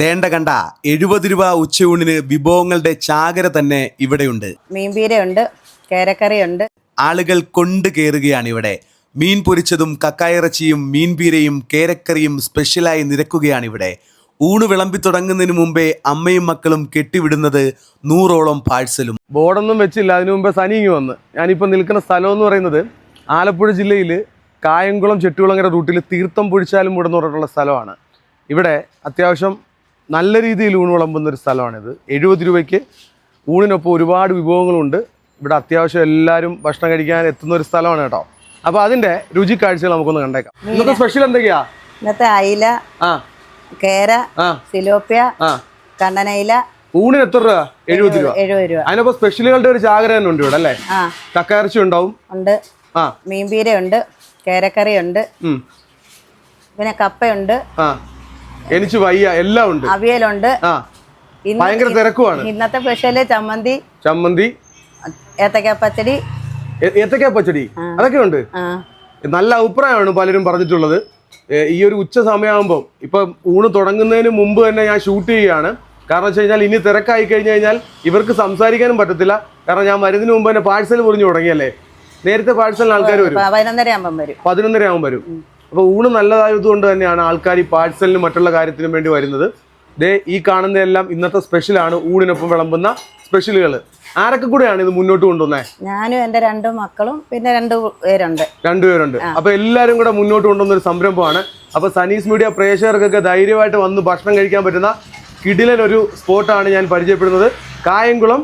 ദേണ്ട കണ്ട എഴുപത് രൂപ ഉച്ചയൂണിന് വിഭവങ്ങളുടെ ചാകര തന്നെ ഇവിടെയുണ്ട്. മീൻപീരയുണ്ട് കേരക്കറിയുണ്ട്. ആളുകൾ കൊണ്ടു കയറുകയാണ് ഇവിടെ. മീൻ പൊരിച്ചതും കക്കായിറച്ചിയും മീൻപീരയും കേരക്കറിയും സ്പെഷ്യലായി നിരക്കുകയാണ് ഇവിടെ. ഊണ് വിളമ്പി തുടങ്ങുന്നതിന് മുമ്പേ അമ്മയും മക്കളും കെട്ടിവിടുന്നത് നൂറോളം പാഴ്സലും. ബോർഡൊന്നും വെച്ചില്ല. അതിനു മുമ്പേ സനിങ്ങി വന്ന്. ഞാനിപ്പോൾ നിൽക്കുന്ന സ്ഥലം എന്ന് പറയുന്നത് ആലപ്പുഴ ജില്ലയിൽ കായംകുളം ചെട്ടുകുളങ്ങര റൂട്ടിൽ തീർത്ഥം പൊഴിച്ചാലും മൂട് എന്ന് പറഞ്ഞിട്ടുള്ള സ്ഥലമാണ്. ഇവിടെ അത്യാവശ്യം നല്ല രീതിയിൽ ഊണ് വിളമ്പുന്ന ഒരു സ്ഥലമാണിത്. എഴുപത് രൂപയ്ക്ക് ഊണിനൊപ്പം ഒരുപാട് വിഭവങ്ങളുണ്ട്. ഇവിടെ അത്യാവശ്യം എല്ലാവരും ഭക്ഷണം കഴിക്കാൻ എത്തുന്ന ഒരു സ്ഥലമാണ് കേട്ടോ. അപ്പോൾ അതിന്റെ രുചി കാഴ്ചകൾ നമുക്കൊന്ന് കണ്ടേക്കാം. ഇന്നത്തെ സ്പെഷ്യൽ എന്തൊക്കെയാ? ഇന്നത്തെ അയില ആ. കേര സിലോപ്യ ആ. കണ്ണനയില. ഊണിന് എത്ര രൂപ? എഴുപത് രൂപ. എഴുപത് രൂപ. അതിനൊപ്പം സ്പെഷ്യലുകളുടെ ഒരു ജാഗ്രത ഉണ്ട് ഇവിടെ അല്ലേ? കക്കയിറച്ചി ഉണ്ടാവും. ഉണ്ട്. ആ. മീൻപീരയുണ്ട് കേരക്കറിയുണ്ട്. ഉണ്ട് പിന്നെ കപ്പയുണ്ട്. ആ. എനിക്ക് വയ്യ എല്ലാം ഉണ്ട്. അവിയലുണ്ട്. ഭയങ്കര തിരക്കുമാണ് ഇന്നത്തെ സ്പെഷ്യൽ ചമ്മന്തി ചമ്മന്തി. ഏത്തക്ക പച്ചടി ഏത്തക്ക പച്ചടി അതൊക്കെ ഉണ്ട്. നല്ല അഭിപ്രായമാണ് പലരും പറഞ്ഞിട്ടുള്ളത്. ഈ ഒരു ഉച്ച സമയമാകുമ്പോൾ ഇപ്പൊ ഊണ് തുടങ്ങുന്നതിന് മുമ്പ് തന്നെ ഞാൻ ഷൂട്ട് ചെയ്യുകയാണ്. കാരണം വെച്ച് കഴിഞ്ഞാൽ ഇനി തിരക്കായി കഴിഞ്ഞു കഴിഞ്ഞാൽ ഇവർക്ക് സംസാരിക്കാനും പറ്റത്തില്ല. കാരണം ഞാൻ വരുന്നതിന് മുമ്പ് തന്നെ പാഴ്സൽ പൊറിഞ്ഞു തുടങ്ങിയല്ലേ? നേരത്തെ പാഴ്സലിന് ആൾക്കാർ വരും. പതിനൊന്നര വരും. പതിനൊന്നര ആകുമ്പോൾ വരും അപ്പോൾ ഊണ് നല്ലതായതുകൊണ്ട് തന്നെയാണ് ആൾക്കാർ ഈ പാഴ്സലിനും മറ്റുള്ള കാര്യത്തിനും വേണ്ടി വരുന്നത്. ദേ ഈ കാണുന്നതെല്ലാം ഇന്നത്തെ സ്പെഷ്യലാണ് ഊണിനൊപ്പം വിളമ്പുന്ന സ്പെഷ്യലുകൾ ആരൊക്കെ കൂടെയാണ് ഇത് മുന്നോട്ട് കൊണ്ടുവന്നത് ഞാനും എന്റെ രണ്ട് മക്കളും പിന്നെ രണ്ട് പേരുണ്ട്. രണ്ടുപേരുണ്ട് അപ്പൊ എല്ലാവരും കൂടെ മുന്നോട്ട് കൊണ്ടുവന്ന ഒരു സംരംഭമാണ്. അപ്പൊ സനീസ് മീഡിയ പ്രേക്ഷകർക്കൊക്കെ ധൈര്യമായിട്ട് വന്ന് ഭക്ഷണം കഴിക്കാൻ പറ്റുന്ന കിടിലൻ ഒരു സ്പോട്ടാണ് ഞാൻ പരിചയപ്പെടുന്നത്. കായംകുളം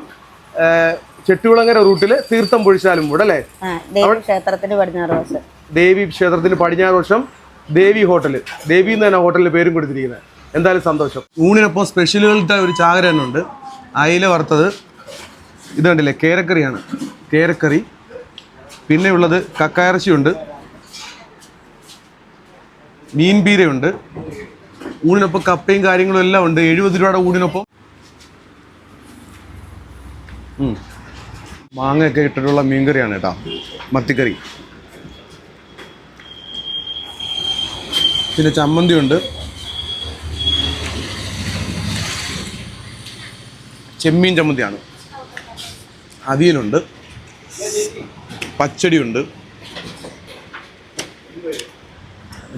ചെട്ടികുളങ്ങര റൂട്ടിൽ തീർത്ഥം പൊഴിച്ചാലും കൂടെ അല്ലേ? ക്ഷേത്രത്തിന് പടിഞ്ഞാറ് വശം. ദേവി ക്ഷേത്രത്തിന് പടിഞ്ഞാറ് വർഷം ദേവി ഹോട്ടൽ ദേവി എന്ന് തന്നെ ഹോട്ടലിൽ പേരും കൊടുത്തിരിക്കുന്നത്. എന്തായാലും സന്തോഷം. ഊണിനൊപ്പം സ്പെഷ്യലുകളുടെ ഒരു ചാകര തന്നെ ഉണ്ട്. അയില വറുത്തത്. ഇത് കണ്ടില്ലേ? കേരക്കറിയാണ്. കേരക്കറി. പിന്നെ ഉള്ളത് കക്കായിറച്ചിയുണ്ട്. മീൻ ഊണിനൊപ്പം കപ്പയും കാര്യങ്ങളും എല്ലാം ഉണ്ട്. എഴുപത് രൂപയുടെ ഊണിനൊപ്പം. മാങ്ങയൊക്കെ ഇട്ടിട്ടുള്ള മീൻകറിയാണ് കേട്ടോ. മത്തിക്കറി. പിന്നെ ചമ്മന്തി ഉണ്ട്. ചെമ്മീൻ ചമ്മന്തിയാണ്. അവിയലുണ്ട്. പച്ചടിയുണ്ട്.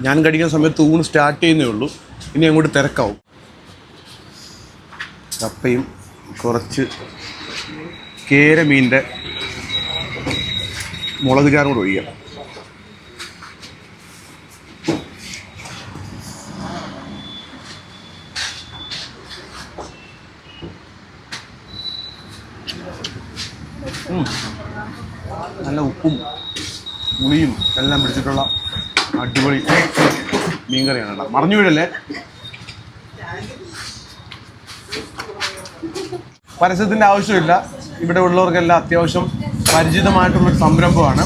ഞാൻ കഴിക്കുന്ന സമയത്ത് ഊണ് സ്റ്റാർട്ട് ചെയ്യുന്നേ ഉള്ളൂ. ഇനി അങ്ങോട്ട് തിരക്കാവും. കപ്പയും കുറച്ച് കേരമീന്റെ മുളക് ചാറും കൂടെ നല്ല ഉപ്പും പുളിയും എല്ലാം പിടിച്ചിട്ടുള്ള അടിപൊളി മീൻകറിയാണ് കേട്ടോ. മറിഞ്ഞു വീഴല്ലേ? പരസ്യത്തിന്റെ ആവശ്യമില്ല. ഇവിടെ ഉള്ളവർക്കെല്ലാം അത്യാവശ്യം പരിചിതമായിട്ടുള്ളൊരു സംരംഭമാണ്.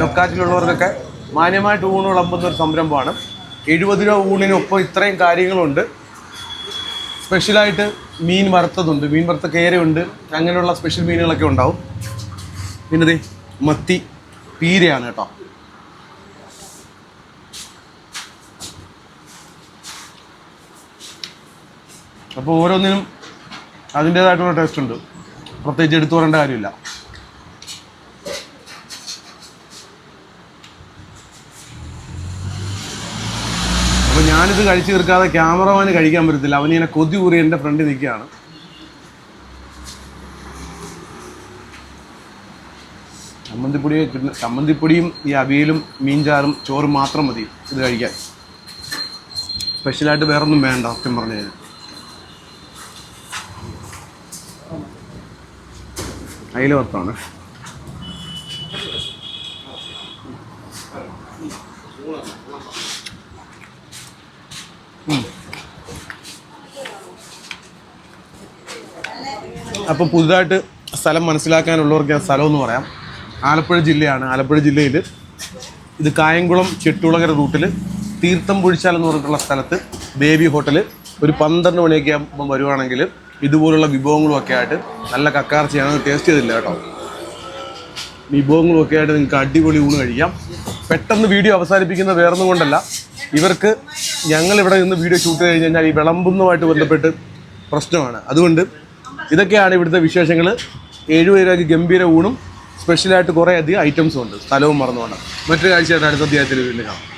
ലൊക്കാറ്റിലുള്ളവർക്കൊക്കെ മാന്യമായിട്ട് ഊണ് വിളമ്പുന്ന ഒരു സംരംഭമാണ്. എഴുപത് രൂപ ഊണിനൊപ്പം ഇത്രയും കാര്യങ്ങളുണ്ട്. സ്പെഷ്യലായിട്ട് മീൻ വറുത്തതുണ്ട്. മീൻ വറുത്ത കേരയുണ്ട്. അങ്ങനെയുള്ള സ്പെഷ്യൽ മീനുകളൊക്കെ ഉണ്ടാവും. പിന്നെ ദേ മത്തി പീരയാണ് കേട്ടോ. അപ്പോൾ ഓരോന്നിനും അതിന്റേതായിട്ടുള്ള ടേസ്റ്റ് ഉണ്ട്. പ്രത്യേകിച്ച് എടുത്തു പറയേണ്ട കാര്യമില്ല. ഞാനിത് കഴിച്ചു തീർക്കാതെ ക്യാമറമാന് കഴിക്കാൻ പറ്റത്തില്ല. അവനിങ്ങനെ കൊതി കൂറി എന്റെ ഫ്രണ്ടിൽ നിൽക്കുകയാണ്. ചമ്മന്തിപ്പൊടി കിട്ടുന്ന ചമ്മന്തിപ്പൊടിയും ഈ അവിയലും മീൻചാറും ചോറും മാത്രം മതി ഇത് കഴിക്കാൻ. സ്പെഷ്യലായിട്ട് വേറൊന്നും വേണ്ട സത്യം പറഞ്ഞു കഴിഞ്ഞാൽ. അയില വറുത്താണ്. അപ്പോൾ പുതുതായിട്ട് സ്ഥലം മനസ്സിലാക്കാനുള്ളവർക്ക് ഞാൻ സ്ഥലം എന്ന് പറയാം. ആലപ്പുഴ ജില്ലയാണ്. ആലപ്പുഴ ജില്ലയിൽ ഇത് കായംകുളം ചെട്ടുളകര റൂട്ടിൽ തീർത്ഥം പൊഴിച്ചാൽ എന്ന് പറഞ്ഞിട്ടുള്ള സ്ഥലത്ത് ബേബി ഹോട്ടൽ ഒരു പന്ത്രണ്ട് മണിയൊക്കെ ആകുമ്പം വരുവാണെങ്കിൽ ഇതുപോലുള്ള വിഭവങ്ങളും ഒക്കെ ആയിട്ട് നല്ല കക്കാർച്ചയാണ്. ടേസ്റ്റ് ചെയ്തില്ല കേട്ടോ. വിഭവങ്ങളും ഒക്കെ ആയിട്ട് നിങ്ങൾക്ക് അടിപൊളി ഊണ് കഴിക്കാം. പെട്ടെന്ന് വീഡിയോ അവസാനിപ്പിക്കുന്ന വേറൊന്നും കൊണ്ടല്ല. ഇവർക്ക് ഞങ്ങൾ ഇവിടെ നിന്ന് വീഡിയോ ഷൂട്ട് ചെയ്ത് കഴിഞ്ഞാൽ ഈ വിളമ്പുന്നതുമായിട്ട് ബന്ധപ്പെട്ട് പ്രശ്നമാണ്. അതുകൊണ്ട് ഇതൊക്കെയാണ് ഇവിടുത്തെ വിശേഷങ്ങൾ ഏഴുപേരാക്ക് ഗംഭീര ഊണും സ്പെഷ്യലായിട്ട് കുറേ അധികം ഐറ്റംസും ഉണ്ട്. സ്ഥലവും മറന്നുകൊണ്ട് മറ്റൊരു കാഴ്ചയായിട്ട് അടുത്ത അധ്യായത്തിൽ വീണ്ടും കാണാം.